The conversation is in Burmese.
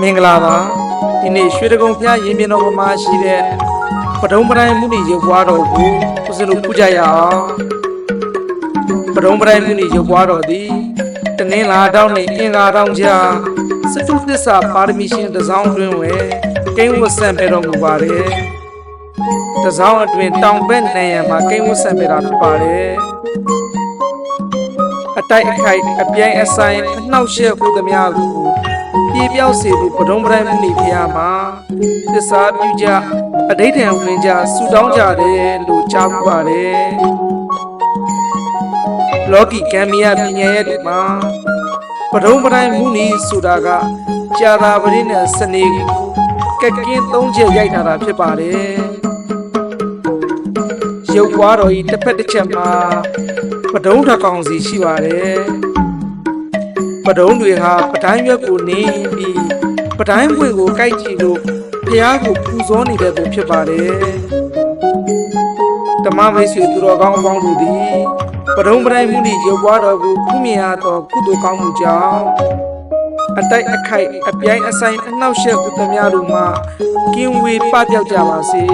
မင်္ဂလာပါဒီနေ့ရွှေတကုံဖျားရင်ပြတော်မှာရှိတဲ့ပဒုံပတိုင်းမှုနေရုပ်ပွားတော်ကိုဦးဇင်းတို့ပူကြရအောင်ပဒုံပတိုင်းမှုနေရုပ်ပွားတော်သည်တနင်္လာတောင်းနှင့်အင်္ဂါတောင်းကြားစတုသစ္စာပါရမီရှင်တစ်စောင်းတွင်ဝယ်ကိန်းဝတ်ဆံပေတော်မူပါတယ်တစ်စောင်းအတွင်တောင်ဘက်နိုင်ရန်မှာကိန်းဝတ်ဆံပေတာဖြစ်ပါတယ် အတိုက်အခိုက်အပြိုင်အဆိုင်အနှောက်အယှက်ဟုသမျှကိုပြေပြောက်စေသူပဒုံပတိုင်းမဏိဖုရားမှာသစ္စာပြုကြအဋိဌံဝင်ကြဆူတောင်းကြတယ်လို့ကြားမှုပါတယ်လောကီကံမီယပညာရဲ့ဒီမှာပဒုံပတိုင်းမဏိဆိုတာကကြာတာပရိနဲ့စနေကက်ကင်းသုံးချက်ရိုက်ထားတာဖြစ်ပါတယ်ရုပ်ပွားတော်ဤတစ်ဖက်တစ်ချက်မှာ ပဒုံတစ်ကောင်စီရှိပါတယ်ပဒုံတွေဟာပတိုင်းရွက်ကိုနေပြီးပတိုင်းပွေကိုကြိုက်ကြည့်လို့ဖះကိုပူဇော်နေတဲ့သူဖြစ်ပါတယ်ဓမ္မမိတ်ဆွေသူတော်ကောင်းအပေါင်းတို့သည်ပဒုံပတိုင်းမှုနှင့်ရုပ်ပွားတော်ကိုဖူးမြင်ရသောကုသိုလ်ကောင်းမှုကြောင့်အတိုက်အခိုက်အပြိုင်အဆိုင်အနှောက်အယှက်ကုသများတို့မှကင်းဝေးပပျောက်ကြပါစေ